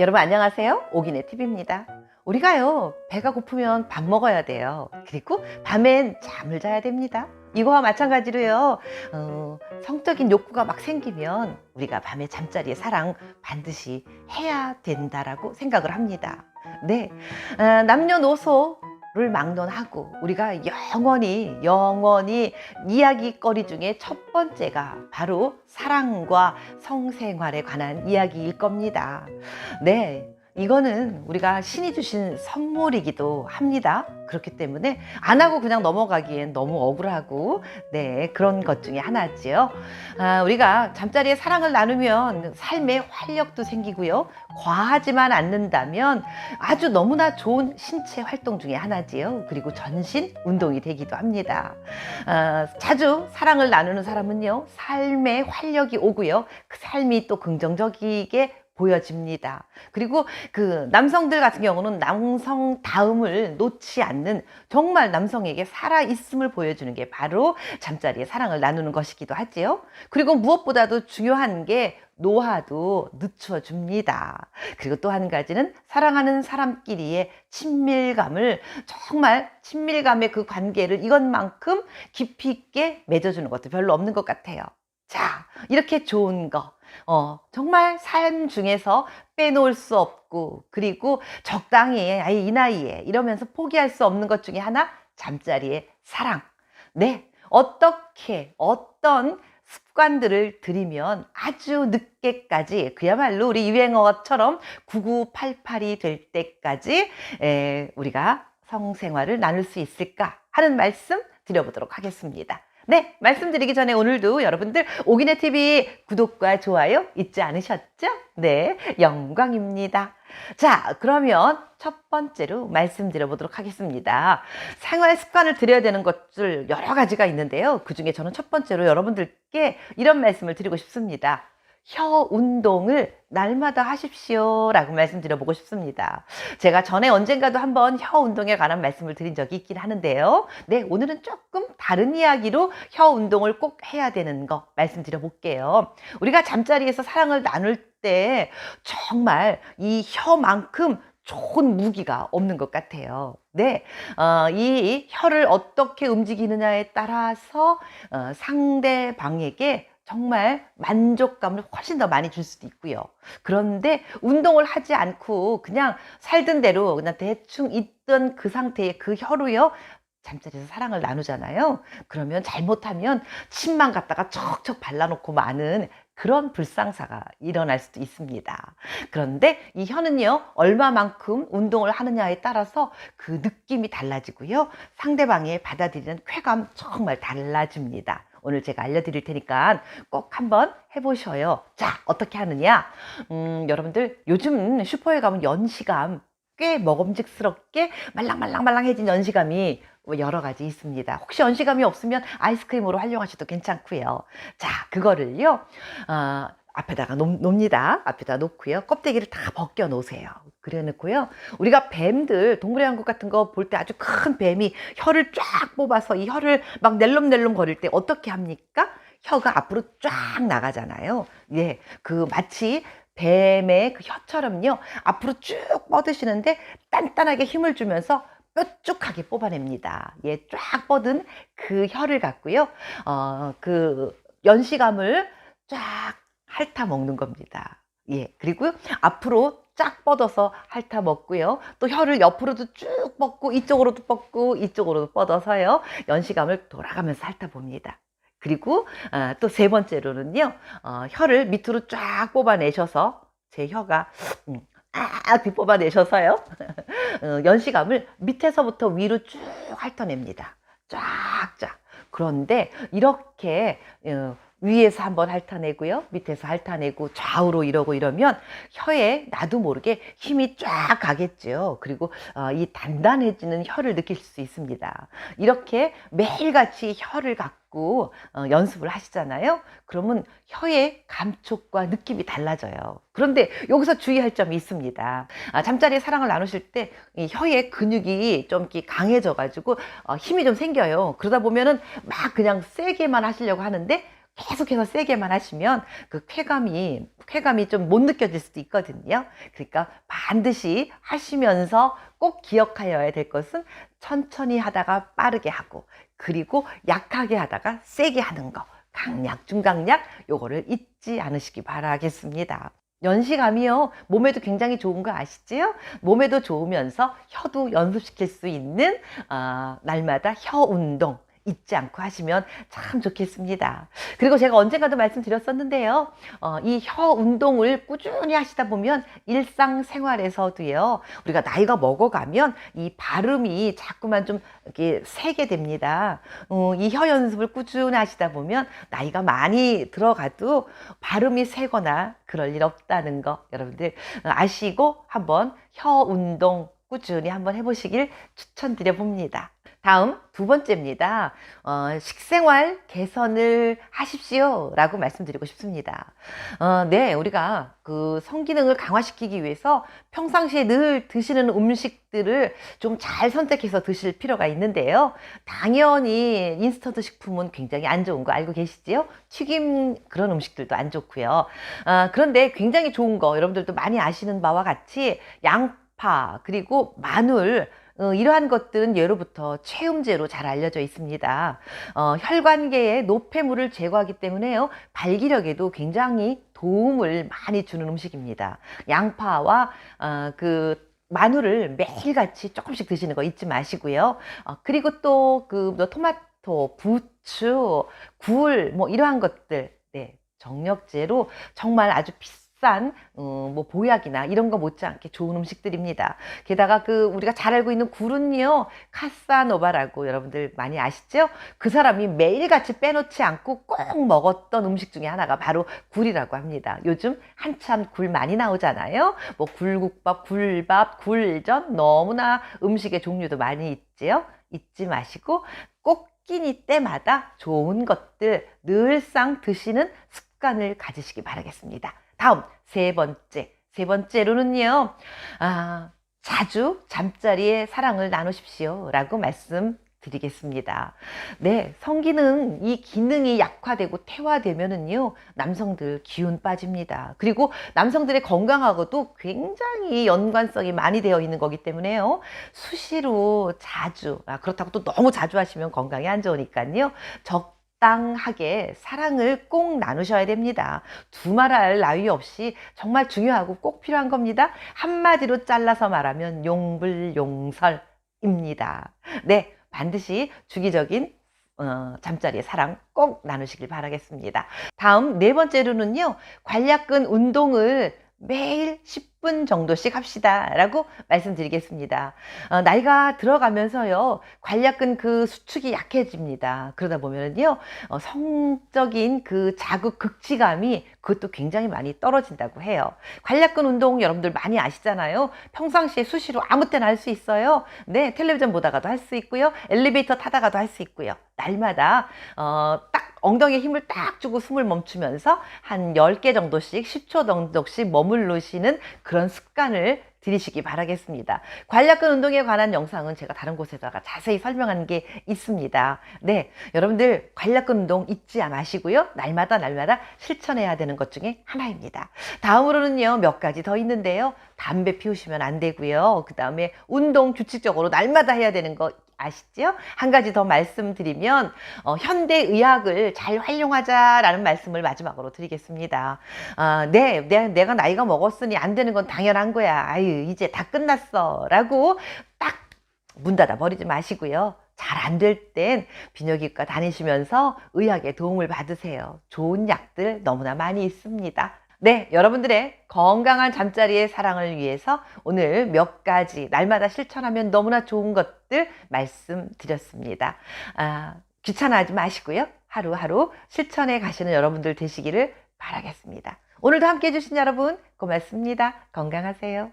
여러분 안녕하세요. 오기네 TV입니다. 우리가요, 배가 고프면 밥 먹어야 돼요. 그리고 밤엔 잠을 자야 됩니다. 이거와 마찬가지로요, 어, 성적인 욕구가 막 생기면 우리가 밤에 잠자리에 사랑 반드시 해야 된다라고 생각을 합니다. 네, 어, 남녀노소 를 막론하고 우리가 영원히 영원히 이야기거리 중에 첫 번째가 바로 사랑과 성생활에 관한 이야기일 겁니다. 네. 이거는 우리가 신이 주신 선물이기도 합니다. 그렇기 때문에 안 하고 그냥 넘어가기엔 너무 억울하고, 네, 그런 것 중에 하나지요. 아, 우리가 잠자리에 사랑을 나누면 삶의 활력도 생기고요. 과하지만 않는다면 아주 너무나 좋은 신체 활동 중에 하나지요. 그리고 전신 운동이 되기도 합니다. 아, 자주 사랑을 나누는 사람은요, 삶의 활력이 오고요. 그 삶이 또 긍정적이게 보여집니다. 그리고 그 남성들 같은 경우는 남성 다음을 놓지 않는 정말 남성에게 살아있음을 보여주는 게 바로 잠자리에 사랑을 나누는 것이기도 하지요. 그리고 무엇보다도 중요한 게 노화도 늦춰줍니다. 그리고 또 한 가지는 사랑하는 사람끼리의 친밀감을 정말 친밀감의 그 관계를 이것만큼 깊이 있게 맺어주는 것도 별로 없는 것 같아요. 자, 이렇게 좋은 거. 어, 정말 삶 중에서 빼놓을 수 없고, 그리고 적당히, 아예 이 나이에 이러면서 포기할 수 없는 것 중에 하나, 잠자리의 사랑. 네. 어떻게, 어떤 습관들을 들이면 아주 늦게까지, 그야말로 우리 유행어처럼 9988이 될 때까지, 에, 우리가 성생활을 나눌 수 있을까 하는 말씀 드려보도록 하겠습니다. 네, 말씀드리기 전에 오늘도 여러분들 오기네 TV 구독과 좋아요 잊지 않으셨죠? 네, 영광입니다. 자, 그러면 첫 번째로 말씀드려 보도록 하겠습니다. 생활 습관을 들여야 되는 것들 여러 가지가 있는데요. 그 중에 저는 첫 번째로 여러분들께 이런 말씀을 드리고 싶습니다. 혀 운동을 날마다 하십시오. 라고 말씀드려보고 싶습니다. 제가 전에 언젠가도 한번 혀 운동에 관한 말씀을 드린 적이 있긴 하는데요. 네, 오늘은 조금 다른 이야기로 혀 운동을 꼭 해야 되는 거 말씀드려 볼게요. 우리가 잠자리에서 사랑을 나눌 때 정말 이 혀만큼 좋은 무기가 없는 것 같아요. 네, 어, 이 혀를 어떻게 움직이느냐에 따라서 어, 상대방에게 정말 만족감을 훨씬 더 많이 줄 수도 있고요. 그런데 운동을 하지 않고 그냥 살던 대로 그냥 대충 있던 그 상태의 그 혀로요. 잠자리에서 사랑을 나누잖아요. 그러면 잘못하면 침만 갖다가 척척 발라놓고 마는 그런 불상사가 일어날 수도 있습니다. 그런데 이 혀는요, 얼마만큼 운동을 하느냐에 따라서 그 느낌이 달라지고요. 상대방의 받아들이는 쾌감 정말 달라집니다. 오늘 제가 알려드릴 테니까 꼭 한번 해보셔요. 자, 어떻게 하느냐? 음, 여러분들 요즘 슈퍼에 가면 연시감 꽤 먹음직스럽게 말랑말랑말랑해진 연시감이 여러 가지 있습니다. 혹시 연시감이 없으면 아이스크림으로 활용하셔도 괜찮고요. 자, 그거를요. 어, 앞에다가 놓, 놉니다. 앞에다 놓고요. 껍데기를 다 벗겨 놓으세요. 그래 놓고요. 우리가 뱀들, 동물의 왕국 같은 거 볼 때 아주 큰 뱀이 혀를 쫙 뽑아서 이 혀를 막 낼름낼름 거릴 때 어떻게 합니까? 혀가 앞으로 쫙 나가잖아요. 예, 그 마치 뱀의 그 혀처럼요. 앞으로 쭉 뻗으시는데 단단하게 힘을 주면서 뾰족하게 뽑아냅니다. 예, 쫙 뻗은 그 혀를 갖고요. 어, 그 연시감을 쫙 핥아 먹는 겁니다. 예, 그리고 앞으로 쫙 뻗어서 핥아 먹고요. 또 혀를 옆으로도 쭉 뻗고 이쪽으로도 뻗고 이쪽으로도 뻗어서요. 연시감을 돌아가면서 핥아 봅니다. 그리고 아, 또세 번째로는요. 어, 혀를 밑으로 쫙 뽑아내셔서 제 혀가 음, 아, 그 뽑아내셔서요. 어, 연시감을 밑에서부터 위로 쭉 핥아냅니다. 쫙쫙. 그런데 이렇게 어, 위에서 한번 핥아내고요. 밑에서 핥아내고 좌우로 이러고 이러면 혀에 나도 모르게 힘이 쫙 가겠죠. 그리고 어, 이 단단해지는 혀를 느낄 수 있습니다. 이렇게 매일같이 혀를 갖고 어, 연습을 하시잖아요. 그러면 혀의 감촉과 느낌이 달라져요. 그런데 여기서 주의할 점이 있습니다. 아, 잠자리에 사랑을 나누실 때이 혀의 근육이 좀 이렇게 강해져 가지고 어, 힘이 좀 생겨요. 그러다 보면은 막 그냥 세게만 하시려고 하는데 계속해서 세게만 하시면 그 쾌감이 쾌감이 좀 못 느껴질 수도 있거든요. 그러니까 반드시 하시면서 꼭 기억하여야 될 것은 천천히 하다가 빠르게 하고 그리고 약하게 하다가 세게 하는 거. 강약, 중강약 요거를 잊지 않으시기 바라겠습니다. 연시감이요 몸에도 굉장히 좋은 거 아시지요? 몸에도 좋으면서 혀도 연습시킬 수 있는 아, 날마다 혀 운동 잊지 않고 하시면 참 좋겠습니다. 그리고 제가 언젠가도 말씀드렸었는데요. 어, 이혀 운동을 꾸준히 하시다 보면 일상생활에서도요. 우리가 나이가 먹어가면 이 발음이 자꾸만 좀 이렇게 세게 됩니다. 어, 이혀 연습을 꾸준히 하시다 보면 나이가 많이 들어가도 발음이 세거나 그럴 일 없다는 거 여러분들 아시고 한번 혀 운동 꾸준히 한번 해보시길 추천드려 봅니다. 다음 두 번째입니다. 어, 식생활 개선을 하십시오. 라고 말씀드리고 싶습니다. 어, 네, 우리가 그 성기능을 강화시키기 위해서 평상시에 늘 드시는 음식들을 좀 잘 선택해서 드실 필요가 있는데요. 당연히 인스턴트 식품은 굉장히 안 좋은 거 알고 계시지요? 튀김 그런 음식들도 안 좋고요. 어, 그런데 굉장히 좋은 거 여러분들도 많이 아시는 바와 같이 양파 그리고 마늘 어, 이러한 것들은 예로부터 체음제로 잘 알려져 있습니다. 어, 혈관계의 노폐물을 제거하기 때문에요. 발기력에도 굉장히 도움을 많이 주는 음식입니다. 양파와 어, 그 마늘을 매일같이 조금씩 드시는 거 잊지 마시고요. 어, 그리고 또그 토마토, 부추, 굴, 뭐 이러한 것들, 네, 정력제로 정말 아주 비싼 싼, 어, 뭐, 보약이나 이런 거 못지않게 좋은 음식들입니다. 게다가 그, 우리가 잘 알고 있는 굴은요, 카사노바라고 여러분들 많이 아시죠? 그 사람이 매일같이 빼놓지 않고 꼭 먹었던 음식 중에 하나가 바로 굴이라고 합니다. 요즘 한참 굴 많이 나오잖아요. 뭐, 굴국밥, 굴밥, 굴전, 너무나 음식의 종류도 많이 있지요? 잊지 마시고 꼭 끼니 때마다 좋은 것들 늘상 드시는 습관을 가지시기 바라겠습니다. 다음 세 번째. 세 번째로는요 아, 자주 잠자리에 사랑을 나누십시오 라고 말씀 드리겠습니다. 네 성기능 이 기능이 약화되고 퇴화되면은요 남성들 기운 빠집니다. 그리고 남성들의 건강하고도 굉장히 연관성이 많이 되어 있는 거기 때문에요 수시로 자주 아, 그렇다고 또 너무 자주 하시면 건강에 안 좋으니까요 적 적당하게 사랑을 꼭 나누셔야 됩니다. 두말할 나위 없이 정말 중요하고 꼭 필요한 겁니다. 한마디로 잘라서 말하면 용불용설입니다. 네, 반드시 주기적인 어, 잠자리의 사랑 꼭 나누시길 바라겠습니다. 다음 네 번째로는요, 관략근 운동을 매일 10분 정도씩 합시다. 라고 말씀드리겠습니다. 어, 나이가 들어가면서요, 관략근 그 수축이 약해집니다. 그러다 보면요, 어, 성적인 그 자극 극치감이 그것도 굉장히 많이 떨어진다고 해요. 관략근 운동 여러분들 많이 아시잖아요. 평상시에 수시로 아무 때나 할 수 있어요. 네, 텔레비전 보다가도 할 수 있고요. 엘리베이터 타다가도 할 수 있고요. 날마다, 어, 딱 엉덩이에 힘을 딱 주고 숨을 멈추면서 한 10개 정도씩 10초 정도씩 머물르시는 그런 습관을 들이시기 바라겠습니다. 관략근 운동에 관한 영상은 제가 다른 곳에다가 자세히 설명한 게 있습니다. 네, 여러분들 관략근 운동 잊지 마시고요. 날마다 날마다 실천해야 되는 것 중에 하나입니다. 다음으로는요, 몇 가지 더 있는데요. 담배 피우시면 안 되고요. 그 다음에 운동 규칙적으로 날마다 해야 되는 거 아시죠? 한 가지 더 말씀드리면 어, 현대 의학을 잘 활용하자라는 말씀을 마지막으로 드리겠습니다. 어, 네, 내, 내가 나이가 먹었으니 안 되는 건 당연한 거야. 아유, 이제 다 끝났어라고 딱 문 닫아 버리지 마시고요. 잘 안 될 땐 비뇨기과 다니시면서 의학의 도움을 받으세요. 좋은 약들 너무나 많이 있습니다. 네, 여러분들의 건강한 잠자리의 사랑을 위해서 오늘 몇 가지 날마다 실천하면 너무나 좋은 것들 말씀드렸습니다. 아, 귀찮아하지 마시고요. 하루하루 실천해 가시는 여러분들 되시기를 바라겠습니다. 오늘도 함께 해주신 여러분 고맙습니다. 건강하세요.